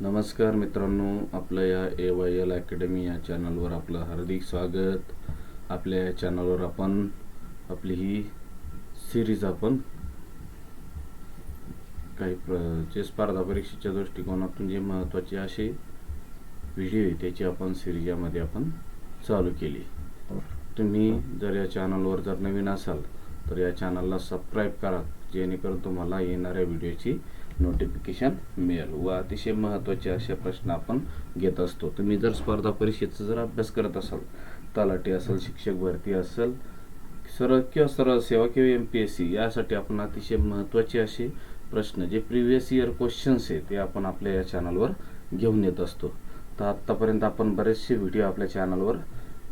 नमस्कार मित्रांनो आपलं या ए वाय एल अकॅडमी या चॅनलवर आपलं हार्दिक स्वागत. आपल्या या चॅनलवर आपण आपली ही सिरीज आपण काही प्र जे स्पर्धा परीक्षेच्या दृष्टिकोनातून जे महत्त्वाचे असे व्हिडिओ आहे त्याची आपण सिरीज यामध्ये आपण चालू केली. तुम्ही जर या चॅनलवर जर नवीन असाल तर या चॅनलला सबस्क्राईब करा जेणेकरून तुम्हाला येणाऱ्या व्हिडिओची नोटिफिकेशन मिळेल. व अतिशय महत्त्वाचे असे प्रश्न आपण घेत असतो. तुम्ही जर स्पर्धा परीक्षेचा जर अभ्यास करत असाल तलाठी असेल शिक्षक भरती असेल सरळ किंवा सरळ सेवा किंवा एम पी एस सी यासाठी आपण अतिशय महत्त्वाचे असे प्रश्न जे प्रिव्हियस इयर क्वेश्चन्स आहे ते आपण आपल्या या चॅनलवर घेऊन येत असतो. तर आत्तापर्यंत आपण बरेचसे व्हिडिओ आपल्या चॅनलवर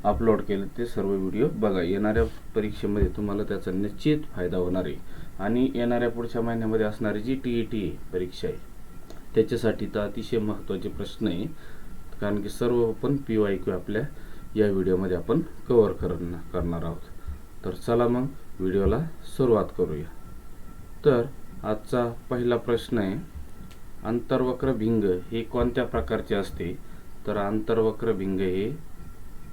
अपलोड केले ते सर्व व्हिडिओ बघा. येणाऱ्या परीक्षेमध्ये तुम्हाला त्याचा निश्चित फायदा होणार आहे. आणि येणाऱ्या पुढच्या महिन्यामध्ये असणारी जी टी ई टी परीक्षा आहे त्याच्यासाठी तर अतिशय महत्त्वाचे प्रश्न आहे. कारण की सर्व पण पी वाय क्यू आपल्या या व्हिडिओमध्ये आपण कवर करणार करणार आहोत. तर चला मग व्हिडिओला सुरुवात करूया. तर आजचा पहिला प्रश्न आहे आंतरवक्र भिंग हे कोणत्या प्रकारचे असते? तर आंतरवक्र भिंग हे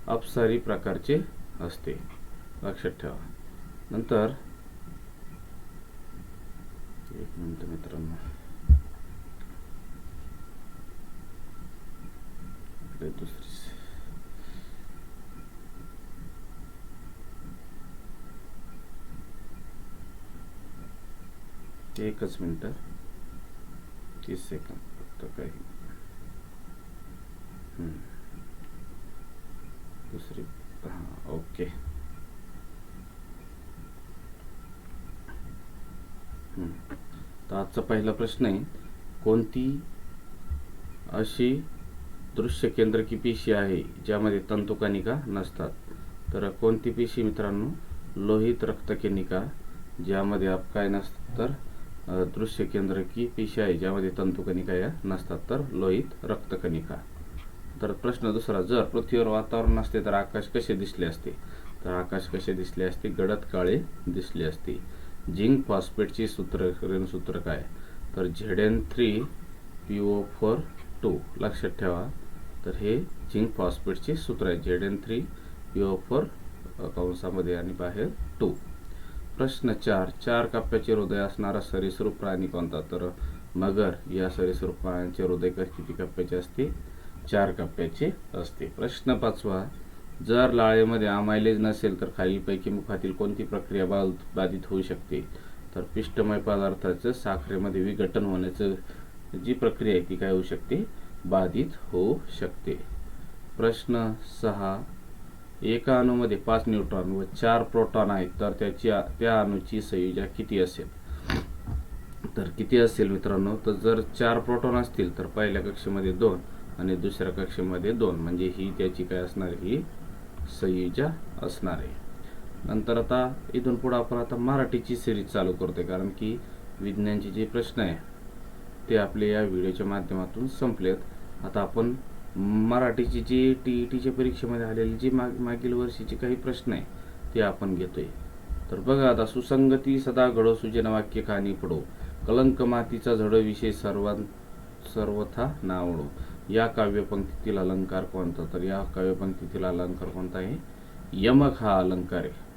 अपसारी प्रकारचे असते. लक्षात ठेवा. नंतर एक मिनट मित्रांनो. इकडे दुसरी एकच मिनिट. तीस सेकंद फक्त काही. दुसरी हां ओके. तर आजचा पहिला प्रश्न आहे कोणती अशी दृश्य केंद्रकी पेशी आहे ज्यामध्ये तंतुकणिका नसतात? तर कोणती पेशी मित्रांनो? लोहित रक्तकेनिका ज्यामध्ये आप काय नसतात तर दृश्य केंद्रकी पेशी आहे ज्यामध्ये तंतुकणिका या नसतात तर लोहित रक्तकणिका तर प्रश्न दुसरा जर पृथ्वीवर वातावरण नसते तर आकाश कसे दिसले असते? तर आकाश कसे दिसले असते? गडद काळे दिसले असते. झिंक फॉस्फेटची सूत्र सूत्र काय? तर Z N three P O four two. लक्षात ठेवा. तर हे झिंक फॉस्फेटचे सूत्र आहे. Z N three P O four कंसामध्ये आणि बाहेर टू. प्रश्न चार. चार कप्प्याचे हृदय असणारा सरीसृप प्राणी कोणता? तर मगर या सरीसृप प्राण्यांचे हृदय किती कप्प्याचे असते चार कप्प्याचे असते प्रश्न पाचवा. जर लाळेमध्ये आमायलेज नसेल तर खालीलपैकी मुखातील कोणती प्रक्रिया बाल बाधित होऊ शकते? तर पिष्टमय पदार्थाचं साखरेमध्ये विघटन होण्याचं जी प्रक्रिया आहे ती काय होऊ शकते? बाधित होऊ शकते. प्रश्न सहा. एका अणूमध्ये पाच न्यूट्रॉन व चार प्रोटॉन आहेत तर त्याची त्या अणूची संयुजा किती असेल? तर किती असेल मित्रांनो? तर जर चार प्रोटॉन असतील तर पहिल्या कक्षेमध्ये दोन आणि दुसऱ्या कक्षेमध्ये दोन. म्हणजे ही त्याची काय असणार? ही सईजा असणार. आहे नंतर आता इथून पुढे आपण आता मराठीची सिरीज चालू करतोय कारण की विज्ञानचे जे प्रश्न आहे ते आपले या व्हिडिओच्या माध्यमातून संपलेत. आता आपण मराठीची जी टी ई टीच्या परीक्षेमध्ये आलेली जी माग मागील वर्षीचे काही प्रश्न आहे ते आपण घेतोय. तर बघा आता सुसंगती सदा घडो सुजन वाक्य खाणी पडो. कलंक मातीचा झडो विषय सर्वां सर्वथा नावडो. या काव्यपंक्तीतील अलंकार कोणता? तर या काव्यपंक्तीतील अलंकार कोणता आहे? यमक हा अलंकार आहे.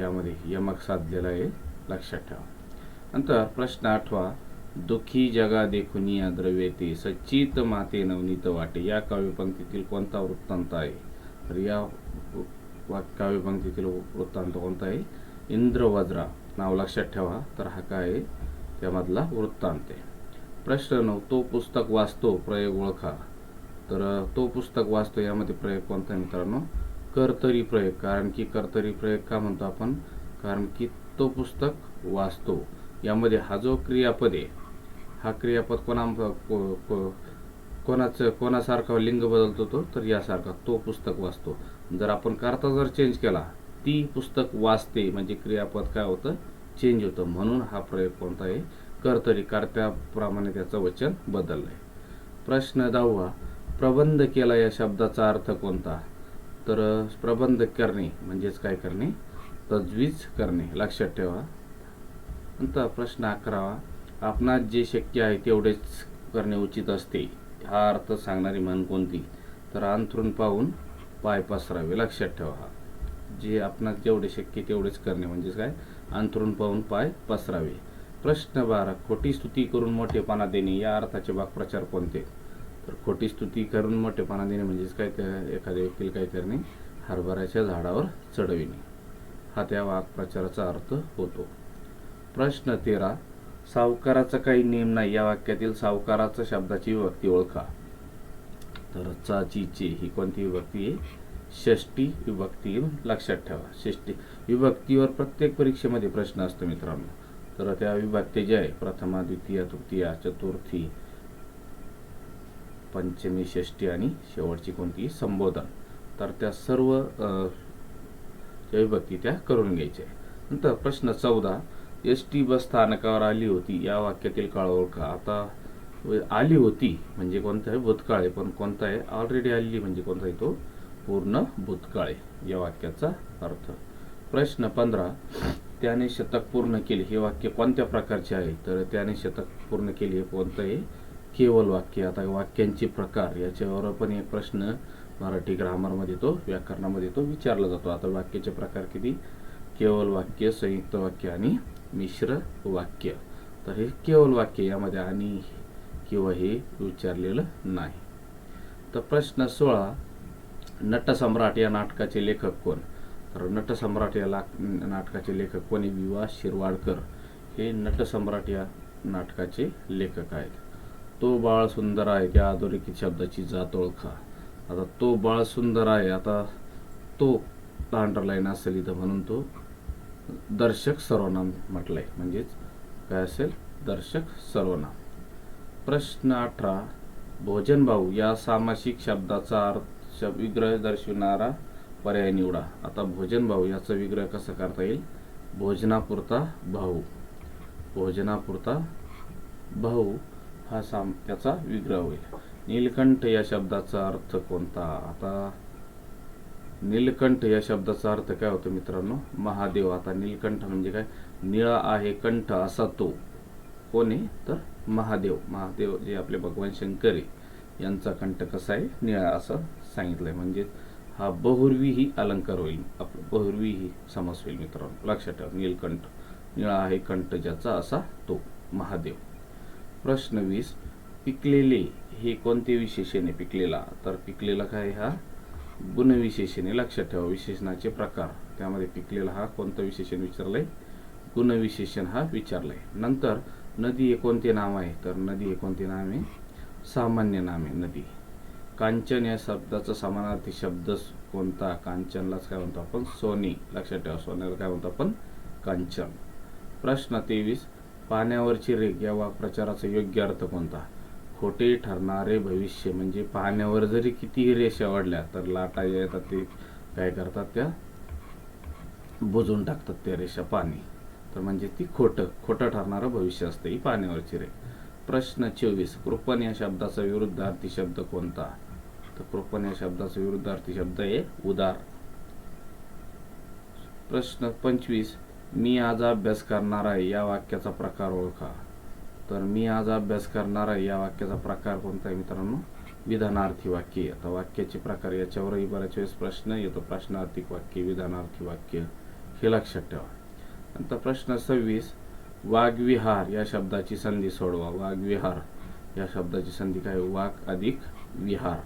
यामध्ये यमक साधलेला आहे. लक्षात ठेवा. नंतर प्रश्न आठवा. दुःखी जगा देखुनिया द्रव्यते सच्चित माते नवनीत वाटे. या काव्यपंक्तीतील कोणता वृत्तांत आहे? तर या वा- काव्यपंक्तीतील वृत्तांत कोणता आहे? इंद्रवज्रा. नाव लक्षात ठेवा. तर हा काय आहे? त्यामधला वृत्तांत आहे. प्रश्न नऊ तो पुस्तक वाचतो प्रयोग ओळखा. तर तो पुस्तक वाचतो यामध्ये प्रयोग कोणता आहे मित्रांनो? कर्तरी प्रयोग. कारण की कर्तरी प्रयोग का म्हणतो आपण? कारण की तो पुस्तक वाचतो. यामध्ये हा जो क्रियापद आहे हा क्रियापद कोणा कोणाचं कोणासारखा लिंग बदलतो तो? तर यासारखा तो पुस्तक वाचतो. जर आपण करता जर चेंज केला ती पुस्तक वाचते म्हणजे क्रियापद काय होतं? चेंज होतं. म्हणून हा प्रयोग कोणता आहे? कर्तरी कर्त्याप्रमाणे त्याचं वचन बदललं आहे प्रश्न दहावा प्रबंध केला या शब्दाचा अर्थ कोणता? तर प्रबंध करणे म्हणजेच काय करणे? तजवीज करणे लक्षात ठेवा. नंतर प्रश्न अकरावा आपणास जे शक्य आहे तेवढेच करणे उचित असते. हा अर्थ सांगणारी म्हण कोणती? तर अंथरून पाहून पाय पसरावे लक्षात ठेवा. हा जे आपणास जेवढे शक्य तेवढेच करणे म्हणजेच काय? अंथरून पाहून पाय पसरावे. प्रश्न बारा खोटी स्तुती करून मोठेपणा देणे या अर्थाचे वाक्प्रचार कोणते? तर खोटी स्तुती करून मोठेपणा देणे म्हणजेच काय? त्या एखाद्या व्यक्तीला काय करणे हरभऱ्याच्या झाडावर चढविणे. हा त्या वाक्प्रचाराचा अर्थ होतो. प्रश्न तेरा सावकाराचा काही नियम नाही या वाक्यातील सावकाराचा शब्दाची विभक्ती ओळखा. तर चाची चे ही कोणती विभक्ती आहे? षष्टी विभक्ती लक्षात ठेवा. षष्टी विभक्तीवर प्रत्येक परीक्षेमध्ये प्रश्न असतो मित्रांनो. तर त्या विभक्ती ज्या आहे प्रथमा द्वितीय तृतीया चतुर्थी पंचमी षष्टी आणि शेवटची कोणती संबोधन. तर त्या सर्व ज्या विभक्ती त्या करून घ्यायच्या नंतर प्रश्न चौदा एस टी बस स्थानकावर आली होती या वाक्यातील काळ ओळखा आता आली होती म्हणजे कोणता आहे? भूतकाळ आहे. पण कोणता आहे? ऑलरेडी आलेली म्हणजे कोणता आहे तो? पूर्ण भूतकाळ आहे या वाक्याचा अर्थ. प्रश्न पंधरा त्याने शतक पूर्ण केले. हे वाक्य कोणत्या प्रकारचे आहे? तर त्याने शतक पूर्ण केले हे कोणतं आहे वाक्य. आता वाक्यांचे प्रकार याच्यावर पण एक प्रश्न मराठी ग्रामरमध्ये तो व्याकरणामध्ये तो विचारला जातो. आता वाक्याचे प्रकार किती? केवल वाक्य संयुक्त वाक्य आणि मिश्र वाक्य. तर हे केवल वाक्य यामध्ये आणि किंवा हे विचारलेलं नाही. तर प्रश्न सोळा नटसम्राट या नाटकाचे लेखक कोण? तर नटसम्राट या ला- नाटकाचे लेखक कोणी? विवा शिरवाडकर. हे नटसम्राट या नाटकाचे लेखक आहेत. तो बाळ सुंदर आहे की अधोरेखित शब्दाची जात ओळखा. आता तो बाळ सुंदर आहे आता तो अंडरलाईन असेल इथं म्हणून तो दर्शक सर्वनाम म्हटलंय. म्हणजेच काय असेल? दर्शक सर्वनाम. प्रश्न अठरा भोजन भाऊ या सामासिक शब्दाचा अर्थ विग्रह दर्शवणारा पर्याय निवडा. आता भोजन भाऊ याचा विग्रह कसा करता येईल? भोजनापुरता भाऊ. भोजनापुरता भाऊ हा साम त्याचा विग्रह होईल. नीलकंठ या शब्दाचा अर्थ कोणता? आता नीलकंठ या शब्दाचा अर्थ काय होतो मित्रांनो? महादेव. आता नीलकंठ म्हणजे काय? निळा आहे कंठ असा तो. कोण आहे? तर महादेव. महादेव जे आपले भगवान शंकर आहे यांचा कंठ कसा आहे? निळा असं सांगितलंय. म्हणजे हा बहुर्वी ही अलंकार होईल. आपलं बहुर्वी ही समास होईल मित्रांनो. लक्षात ठेवा नीलकंठ. निळा आहे कंठ ज्याचा असा तो महादेव. प्रश्न वीस पिकलेले हे कोणते विशेषणे पिकलेला? तर पिकलेला काय हा? गुणविशेषणे लक्षात ठेवा विशेषणाचे प्रकार. त्यामध्ये पिकलेला हा कोणतं विशेषण विचारलं आहे गुणविशेषण हा विचारलं आहे नंतर नदी हे कोणते नाव आहे? तर नदी हे कोणते नाव आहे? सामान्य नाम आहे नदी. कांचन या शब्दाचा समानार्थी शब्द कोणता? कांचनलाच काय म्हणतो आपण? सोनी. लक्षात ठेवा सोन्याला काय म्हणतो आपण? कांचन. प्रश्न तेवीस. पाण्यावरची रेग या वाक्प्रचाराचा योग्य अर्थ कोणता? खोटे ठरणारे भविष्य म्हणजे पाण्यावर जरी कितीही रेषा वाढल्या तर लाटा येतात ते काय करतात त्या? बुजून टाकतात त्या रेषा पाणी. तर म्हणजे ती खोटं खोटं ठरणारं भविष्य असतं ही पाण्यावरची रेग प्रश्न चोवीस. कृपण या शब्दाचा विरुद्धार्थी शब्द कोणता? तर कृपण या शब्दाचा विरुद्धार्थी शब्द आहे उदार. प्रश्न पंचवीस मी आज अभ्यास करणार आहे या वाक्याचा प्रकार ओळखा. तर मी आज अभ्यास करणार आहे या वाक्याचा प्रकार कोणता आहे मित्रांनो? विधानार्थी वाक्य. आता वाक्याचे प्रकार याच्यावरही बऱ्याच वेळेस प्रश्न येतो. प्रश्नार्थिक वाक्य विधानार्थी वाक्य हे लक्षात ठेवा. नंतर प्रश्न सव्वीस वाघविहार या शब्दाची संधी सोडवा. वाघविहार या शब्दाची संधी काय? वाघ अधिक विहार.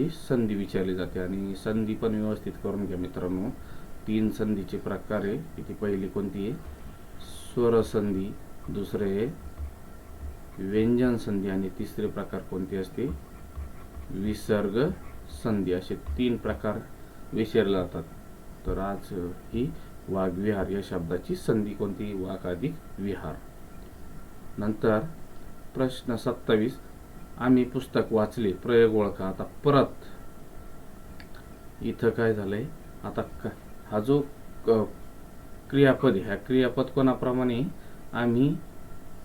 ही संधी विचारली जाते आणि संधी पण व्यवस्थित करून घ्या मित्रांनो. तीन संधीचे प्रकार आहे. इथे पहिली कोणती आहे? स्वरसंधी दुसरे आहे व्यंजन संधी आणि तिसरे प्रकार कोणते असते? विसर्ग संधी. असे तीन प्रकार विचारले जातात. तर आज ही वाघविहार या शब्दाची संधी कोणती? वाघ अधिक विहार. नंतर प्रश्न सत्तावीस. आम्ही पुस्तक वाचले प्रयोग ओळखा. आता परत इथं काय झालंय? आता क- हा जो क- क्रियापद ह्या क्रियापद कोणाप्रमाणे? आम्ही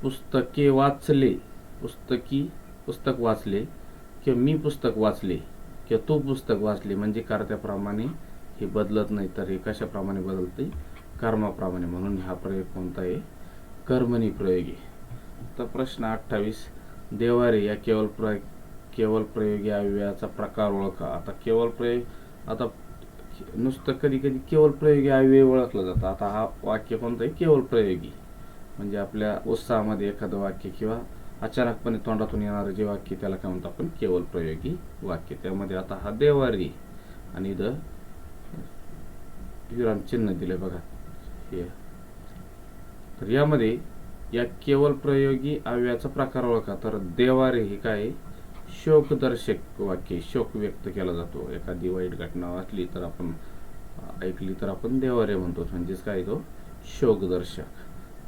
पुस्तके वाचले. पुस्तकी पुस्तक वाचले किंवा मी पुस्तक वाचले किंवा तू पुस्तक वाचले म्हणजे कार्त्याप्रमाणे हे बदलत नाही तर हे कशाप्रमाणे बदलते कर्माप्रमाणे. म्हणून हा प्रयोग कोणता आहे? कर्मणी प्रयोग. आहे तर प्रश्न अठ्ठावीस देवारे या केवळ प्र केवळ प्रयोगी अव्ययाचा प्रकार ओळखा. आता केवळ प्रयोग आता नुसतं कधी कधी केवळ प्रयोगी अव्यय ओळखला जातं. आता हा वाक्य कोणतं आहे केवळ प्रयोगी म्हणजे आपल्या उत्साहामध्ये एखादं वाक्य किंवा अचानकपणे तोंडातून येणारं जे वाक्य त्याला काय म्हणतो आपण? केवळ प्रयोगी वाक्य. त्यामध्ये आता हा देवारी आणि द विराम चिन्ह दिले बघा. हे. तर यामध्ये या केवळ प्रयोगी अव्याचा प्रकार ओळखा. तर देवारे हे काय? शोकदर्शक वाक्य शोक व्यक्त केला जातो. एखादी वाईट घटना वाचली तर आपण ऐकली तर आपण देवारे म्हणतो. म्हणजेच काय तो? शोकदर्शक.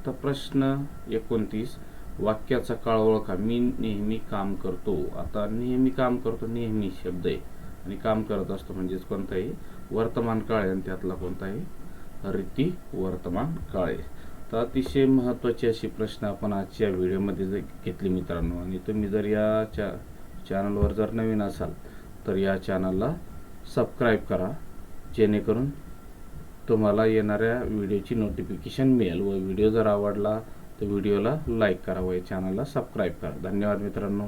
तर प्रश्न एकोणतीस वाक्याचा काळ ओळखा. मी नेहमी काम करतो. आता नेहमी काम करतो नेहमी शब्द आहे. आणि काम करत असतो म्हणजेच कोणताही वर्तमान काळ आहे. आणि त्यातला कोणताही रीती वर्तमान काळ आहे. तर अतिशय महत्त्वाची अशी प्रश्न आपण आजच्या व्हिडिओमध्ये घेतले मित्रांनो. आणि तुम्ही जर या चा चॅनलवर जर नवीन असाल तर या चॅनलला सबस्क्राईब करा. जेणेकरून तुम्हाला येणाऱ्या व्हिडिओची नोटिफिकेशन मिळेल व व्हिडिओ जर आवडला तर व्हिडिओला लाईक करा व या चॅनलला सबस्क्राईब करा. धन्यवाद मित्रांनो.